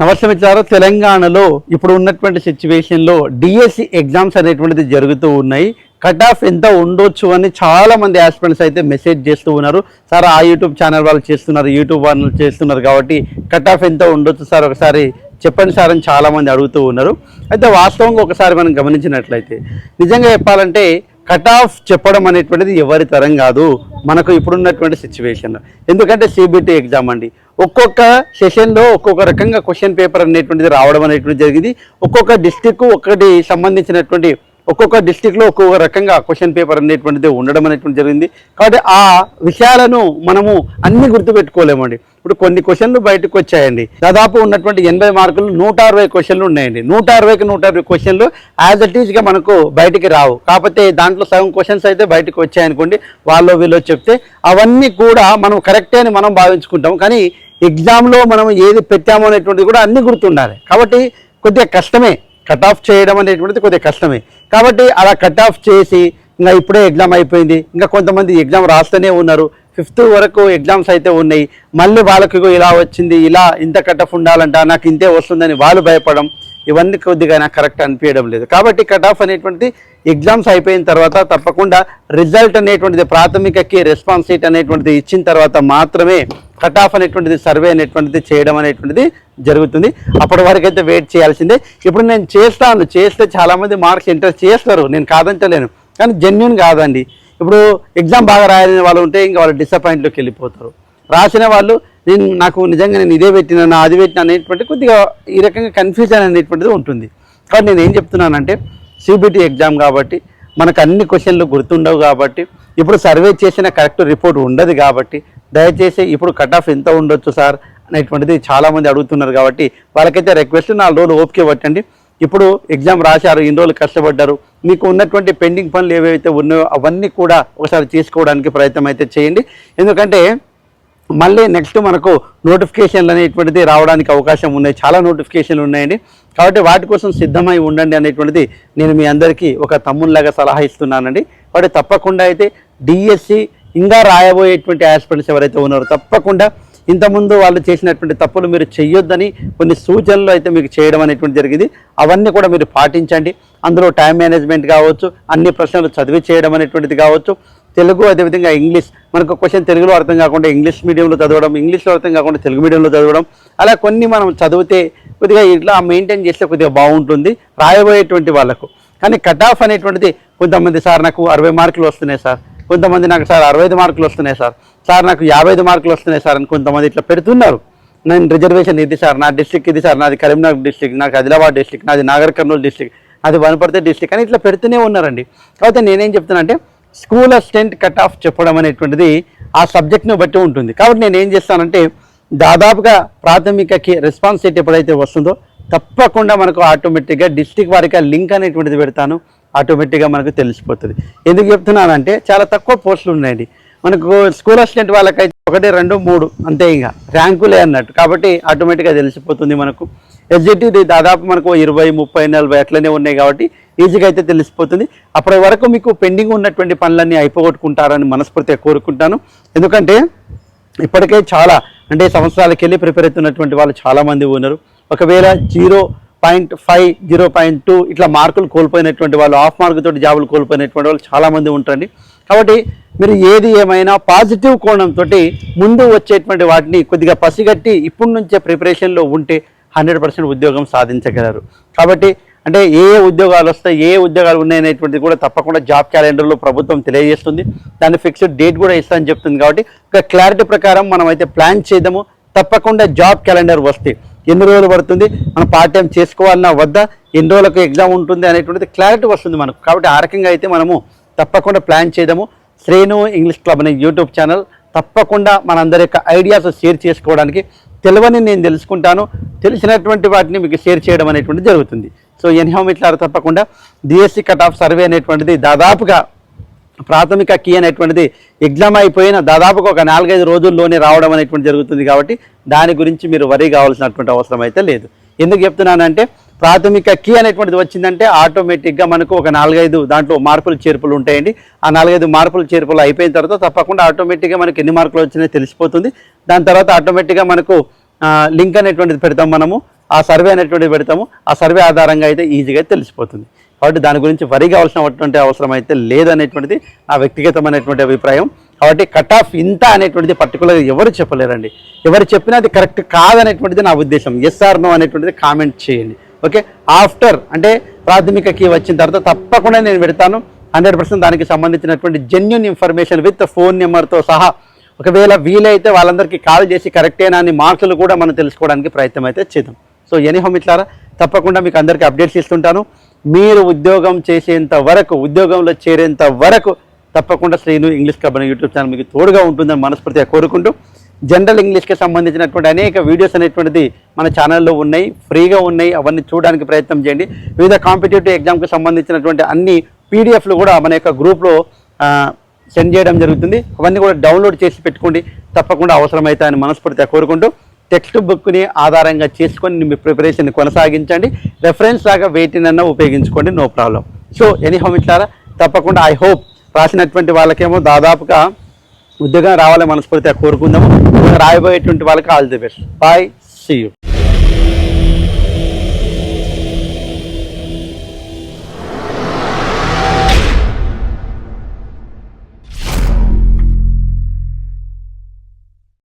నమస్తే మిత్రులారా తెలంగాణలో ఇప్పుడు ఉన్నటువంటి సిచ్యువేషన్లో డిఎస్సి ఎగ్జామ్స్ అనేటువంటిది జరుగుతూ ఉన్నాయి. కట్ ఆఫ్ ఎంత ఉండొచ్చు అని చాలా మంది ఆస్పిరెంట్స్ అయితే మెసేజ్ చేస్తూ ఉన్నారు. సార్ ఆ యూట్యూబ్ ఛానల్ వాళ్ళు చేస్తున్నారు యూట్యూబ్ వాళ్ళు చేస్తున్నారు కాబట్టి కట్ ఆఫ్ ఎంత ఉండొచ్చు సార్ ఒకసారి చెప్పండి సార్ అని చాలామంది అడుగుతూ ఉన్నారు. అయితే వాస్తవంగా ఒకసారి మనం గమనించినట్లయితే నిజంగా చెప్పాలంటే కట్ ఆఫ్ చెప్పడం అనేటువంటిది ఎవరి తరం కాదు. మనకు ఇప్పుడున్నటువంటి సిచ్యువేషన్ ఎందుకంటే సిబిటి ఎగ్జామ్ అండి. ఒక్కొక్క సెషన్లో ఒక్కొక్క రకంగా క్వశ్చన్ పేపర్ అనేటువంటిది రావడం అనేటువంటిది జరిగింది. ఒక్కొక్క డిస్టిక్ ఒక్కటి సంబంధించినటువంటి ఒక్కొక్క డిస్టిక్లో ఒక్కొక్క రకంగా క్వశ్చన్ పేపర్ అనేటువంటిది ఉండడం అనేటువంటి జరిగింది. కాబట్టి ఆ విషయాలను మనము అన్ని గుర్తుపెట్టుకోలేమండి. ఇప్పుడు కొన్ని క్వశ్చన్లు బయటకు వచ్చాయండి. దాదాపు ఉన్నటువంటి ఎనభై మార్కులు నూట అరవై క్వశ్చన్లు ఉన్నాయండి. నూట అరవైకి నూట అరవై క్వశ్చన్లు యాజ్ అట్ ఈజ్గా మనకు బయటికి రావు. కాకపోతే దాంట్లో సగం క్వశ్చన్స్ అయితే బయటకు వచ్చాయనుకోండి వాళ్ళు వీళ్ళు చెప్తే అవన్నీ కూడా మనం కరెక్టే అని మనం భావించుకుంటాం. కానీ ఎగ్జామ్లో మనం ఏది పెట్టామో అనేటువంటిది కూడా అన్ని గుర్తుండాలి. కాబట్టి కొద్దిగా కష్టమే. కట్ ఆఫ్ చేయడం అనేటువంటిది కొద్దిగా కష్టమే. కాబట్టి అలా కట్ ఆఫ్ చేసి ఇంకా ఇప్పుడే ఎగ్జామ్ అయిపోయింది. ఇంకా కొంతమంది ఎగ్జామ్ రాస్తూనే ఉన్నారు. ఫిఫ్త్ వరకు ఎగ్జామ్స్ అయితే ఉన్నాయి. మళ్ళీ వాళ్ళకి ఇలా వచ్చింది ఇలా ఇంత కట్ ఆఫ్ ఉండాలంట నాకు ఇంతే వస్తుందని వాళ్ళు భయపడడం ఇవన్నీ కొద్దిగా నాకు కరెక్ట్ అనిపించడం లేదు. కాబట్టి కట్ ఆఫ్ అనేటువంటిది ఎగ్జామ్స్ అయిపోయిన తర్వాత తప్పకుండా రిజల్ట్ అనేటువంటిది ప్రాథమికకి రెస్పాన్స్ షీట్ అనేటువంటిది ఇచ్చిన తర్వాత మాత్రమే కట్ ఆఫ్ అనేటువంటిది సర్వే అనేటువంటిది చేయడం అనేటువంటిది జరుగుతుంది. అప్పటి వరకు అయితే వెయిట్ చేయాల్సిందే. ఇప్పుడు నేను చేస్తాను చేస్తే చాలామంది మార్క్స్ ఇంట్రెస్ట్ చేస్తారు. నేను కాదంటలేను. కానీ జెన్యున్ కాదండి. ఇప్పుడు ఎగ్జామ్ బాగా రాయాలని వాళ్ళు ఉంటే ఇంకా వాళ్ళు డిసప్పాయింట్లోకి వెళ్ళిపోతారు. రాసిన వాళ్ళు నేను నాకు నిజంగా నేను ఇదే పెట్టినా అది పెట్టినా అనేటువంటి కొద్దిగా ఈ రకంగా కన్ఫ్యూజన్ అనేటువంటిది ఉంటుంది. కాబట్టి నేను ఏం చెప్తున్నానంటే సిబిటి ఎగ్జామ్ కాబట్టి మనకు అన్ని క్వశ్చన్లు గుర్తుండవు కాబట్టి ఇప్పుడు సర్వే చేసిన కరెక్ట్ రిపోర్ట్ ఉండదు కాబట్టి దయచేసి ఇప్పుడు కట్ ఆఫ్ ఎంత ఉండొచ్చు సార్ అనేటువంటిది చాలామంది అడుగుతున్నారు కాబట్టి వాళ్ళకైతే రిక్వెస్ట్ నాలుగు రోజులు ఓపిక పట్టండి. ఇప్పుడు ఎగ్జామ్ రాశారు ఇన్ని రోజులు కష్టపడ్డారు. మీకు ఉన్నటువంటి పెండింగ్ పనులు ఏవైతే ఉన్నాయో అవన్నీ కూడా ఒకసారి చేసుకోవడానికి ప్రయత్నం అయితే చేయండి. ఎందుకంటే మళ్ళీ నెక్స్ట్ మనకు నోటిఫికేషన్లు అనేటువంటిది రావడానికి అవకాశం ఉన్నాయి. చాలా నోటిఫికేషన్లు ఉన్నాయండి. కాబట్టి వాటి కోసం సిద్ధమై ఉండండి అనేటువంటిది నేను మీ అందరికీ ఒక తమ్ముళ్ళగా సలహా ఇస్తున్నానండి. కాబట్టి తప్పకుండా అయితే డిఎస్సి ఇంకా రాయబోయేటువంటి ఆస్పిరెంట్స్ ఎవరైతే ఉన్నారో తప్పకుండా ఇంతకుముందు వాళ్ళు చేసినటువంటి తప్పులు మీరు చేయొద్దని కొన్ని సూచనలు అయితే మీకు చేయడం అనేటువంటి జరిగింది. అవన్నీ కూడా మీరు పాటించండి. అందులో టైం మేనేజ్మెంట్ కావచ్చు అన్ని ప్రశ్నలు చదివి చేయడం అనేటువంటిది కావచ్చు. తెలుగు అదేవిధంగా ఇంగ్లీష్ మనకు క్వశ్చన్ తెలుగులో అర్థం కాకుండా ఇంగ్లీష్ మీడియంలో చదవడం ఇంగ్లీష్లో అర్థం కాకుండా తెలుగు మీడియంలో చదవడం అలా కొన్ని మనం చదివితే కొద్దిగా ఇట్లా మెయింటైన్ చేస్తే కొద్దిగా బాగుంటుంది రాయబోయేటువంటి వాళ్ళకు. కానీ కట్ ఆఫ్ అనేటువంటిది కొంతమంది సార్ నాకు అరవై మార్కులు వస్తున్నాయి సార్. కొంతమంది నాకు సార్ అరవై ఐదు మార్కులు వస్తున్నాయి సార్. సార్ నాకు యాభై ఐదు మార్కులు వస్తున్నాయి సార్ అని కొంతమంది ఇట్లా పెడుతున్నారు. నేను రిజర్వేషన్ ఇది సార్ నా డిస్ట్రిక్ట్ ఇది సార్ నాది కరీంనగర్ డిస్ట్రిక్ట్ నాకు ఆదిలాబాద్ డిస్ట్రిక్ట్ నాది నాగర్ కర్నూలు డిస్ట్రిక్ట్ నాది వనపర్తి డిస్ట్రిక్ట్ అని ఇట్లా పెడుతూనే ఉన్నారండి. కాబట్టి నేనేం చెప్తానంటే స్కూల్ అసిస్టెంట్ కట్ ఆఫ్ చెప్పడం అనేటువంటిది ఆ సబ్జెక్ట్ను బట్టి ఉంటుంది. కాబట్టి నేను ఏం చేస్తానంటే దాదాపుగా ప్రాథమికకి రెస్పాన్స్ రేట్ ఎప్పుడైతే వస్తుందో తప్పకుండా మనకు ఆటోమేటిక్గా డిస్టిక్ వారిగా లింక్ అనేటువంటిది పెడతాను. ఆటోమేటిక్గా మనకు తెలిసిపోతుంది. ఎందుకు చెప్తున్నానంటే చాలా తక్కువ పోస్టులు ఉన్నాయండి. మనకు స్కూల్ అసిస్టెంట్ వాళ్ళకైతే ఒకటి రెండు మూడు అంతే ఇంకా. ర్యాంకులే అన్నట్టు. కాబట్టి ఆటోమేటిక్గా తెలిసిపోతుంది మనకు. ఎస్జిటి దాదాపు మనకు ఇరవై ముప్పై నలభై అట్లనే ఉన్నాయి కాబట్టి ఈజీగా అయితే తెలిసిపోతుంది. అప్పటి వరకు మీకు పెండింగ్ ఉన్నటువంటి పనులన్నీ అయిపోగొట్టుకుంటారని మనస్ఫూర్తిగా కోరుకుంటాను. ఎందుకంటే ఇప్పటికే చాలా అంటే సంవత్సరాలకి వెళ్ళి ప్రిపేర్ అవుతున్నటువంటి వాళ్ళు చాలామంది ఉన్నారు. ఒకవేళ zero point five zero point two ఇట్లా మార్కులు కోల్పోయినటువంటి వాళ్ళు ఆఫ్ మార్క్ తోటి జాబులు కోల్పోయినటువంటి వాళ్ళు చాలామంది ఉంటారండి. కాబట్టి మీరు ఏది ఏమైనా పాజిటివ్ కోణంతో ముందు వచ్చేటువంటి వాటిని కొద్దిగా పసిగట్టి ఇప్పటి నుంచే ప్రిపరేషన్లో ఉంటే హండ్రెడ్ పర్సెంట్ ఉద్యోగం సాధించగలరు. కాబట్టి అంటే ఏ ఏ ఉద్యోగాలు వస్తాయి ఏ ఉద్యోగాలు ఉన్నాయనేటువంటిది కూడా తప్పకుండా జాబ్ క్యాలెండర్లో ప్రభుత్వం తెలియజేస్తుంది. దాని ఫిక్స్డ్ డేట్ కూడా ఇస్తా అని చెప్తుంది కాబట్టి ఒక క్లారిటీ ప్రకారం మనం అయితే ప్లాన్ చేద్దాము. తప్పకుండా జాబ్ క్యాలెండర్ వస్తే ఎన్ని రోజులు పడుతుంది? మనం పార్ట్ టైం చేసుకోవాలన్నా వద్దా? ఎన్ని రోజులకు ఎగ్జామ్ ఉంటుంది అనేటువంటిది క్లారిటీ వస్తుంది మనకు. కాబట్టి ఆ రకంగా అయితే మనము తప్పకుండా ప్లాన్ చేద్దాము. శ్రేణు ఇంగ్లీష్ క్లబ్ అనే యూట్యూబ్ ఛానల్ తప్పకుండా మనందరి యొక్క ఐడియాస్ షేర్ చేసుకోవడానికి తెలియని నేను తెలుసుకుంటాను. తెలిసినటువంటి వాటిని మీకు షేర్ చేయడం అనేటువంటిది జరుగుతుంది. సో ఎన్హో ఇట్లా తప్పకుండా డిఎస్సి కట్ ఆఫ్ సర్వే అనేటువంటిది దాదాపుగా ప్రాథమిక కీ అనేటువంటిది ఎగ్జామ్ అయిపోయిన దాదాపుగా ఒక నాలుగైదు రోజుల్లోనే రావడం అనేటువంటి జరుగుతుంది కాబట్టి దాని గురించి మీరు వరి కావాల్సినటువంటి అవసరం అయితే లేదు. ఎందుకు చెప్తున్నానంటే ప్రాథమిక కీ అనేటువంటిది వచ్చిందంటే ఆటోమేటిక్గా మనకు ఒక నాలుగైదు దాంట్లో మార్పులు చేర్పులు ఉంటాయండి. ఆ నాలుగైదు మార్పులు చేర్పులు అయిపోయిన తర్వాత తప్పకుండా ఆటోమేటిక్గా మనకి ఎన్ని మార్కులు వచ్చినాయో తెలిసిపోతుంది. దాని తర్వాత ఆటోమేటిక్గా మనకు లింక్ అనేటువంటిది పెడతాం మనము. ఆ సర్వే అనేటువంటిది పెడతాము. ఆ సర్వే ఆధారంగా అయితే ఈజీగా తెలిసిపోతుంది. కాబట్టి దాని గురించి వరి కావాల్సినటువంటి అవసరం అయితే లేదనేటువంటిది నా వ్యక్తిగతమైనటువంటి అభిప్రాయం. కాబట్టి కట్ ఆఫ్ ఇంత అనేటువంటిది పర్టికులర్గా ఎవరు చెప్పలేరండి. ఎవరు చెప్పినా అది కరెక్ట్ కాదనేటువంటిది నా ఉద్దేశం. ఎస్ ఆర్ నో అనేటువంటిది కామెంట్ చేయండి. ఓకే ఆఫ్టర్ అంటే ప్రాథమికకి వచ్చిన తర్వాత తప్పకుండా నేను పెడతాను. హండ్రెడ్ పర్సెంట్ దానికి సంబంధించినటువంటి జెన్యున్ ఇన్ఫర్మేషన్ విత్ ఫోన్ నెంబర్తో సహా ఒకవేళ వీలైతే వాళ్ళందరికీ కాల్ చేసి కరెక్టేనా అని మార్కులు కూడా మనం తెలుసుకోవడానికి ప్రయత్నం అయితే చేద్దాం. సో ఎనీహో మిట్లారా తప్పకుండా మీకు అందరికీ అప్డేట్స్ ఇస్తుంటాను. మీరు ఉద్యోగం చేసేంత వరకు ఉద్యోగంలో చేరేంత వరకు తప్పకుండా శ్రీను ఇంగ్లీష్ క్లబ్ అనే యూట్యూబ్ ఛానల్ మీకు తోడుగా ఉంటుందని మనస్ఫూర్తిగా కోరుకుంటూ జనరల్ ఇంగ్లీష్కి సంబంధించినటువంటి అనేక వీడియోస్ అనేటువంటిది మన ఛానల్లో ఉన్నాయి. ఫ్రీగా ఉన్నాయి. అవన్నీ చూడడానికి ప్రయత్నం చేయండి. వివిధ కాంపిటేటివ్ ఎగ్జామ్కి సంబంధించినటువంటి అన్ని పీడిఎఫ్లు కూడా మన యొక్క గ్రూప్లో సెండ్ చేయడం జరుగుతుంది. అవన్నీ కూడా డౌన్లోడ్ చేసి పెట్టుకోండి. తప్పకుండా అవసరమైతే అని మనస్ఫూర్తిగా కోరుకుంటూ టెక్స్ట్ బుక్ని ఆధారంగా చేసుకొని మీ ప్రిపరేషన్ కొనసాగించండి. రెఫరెన్స్ లాగా వేటినన్నా ఉపయోగించుకోండి no problem so any home ఇట్లారా తప్పకుండా ఐ హోప్ రాసినటువంటి వాళ్ళకేమో దాదాపుగా ఉద్యోగం రావాలని మనస్ఫూర్తిగా కోరుకుందాము. రాయబోయేటువంటి వాళ్ళకి all the best bye see you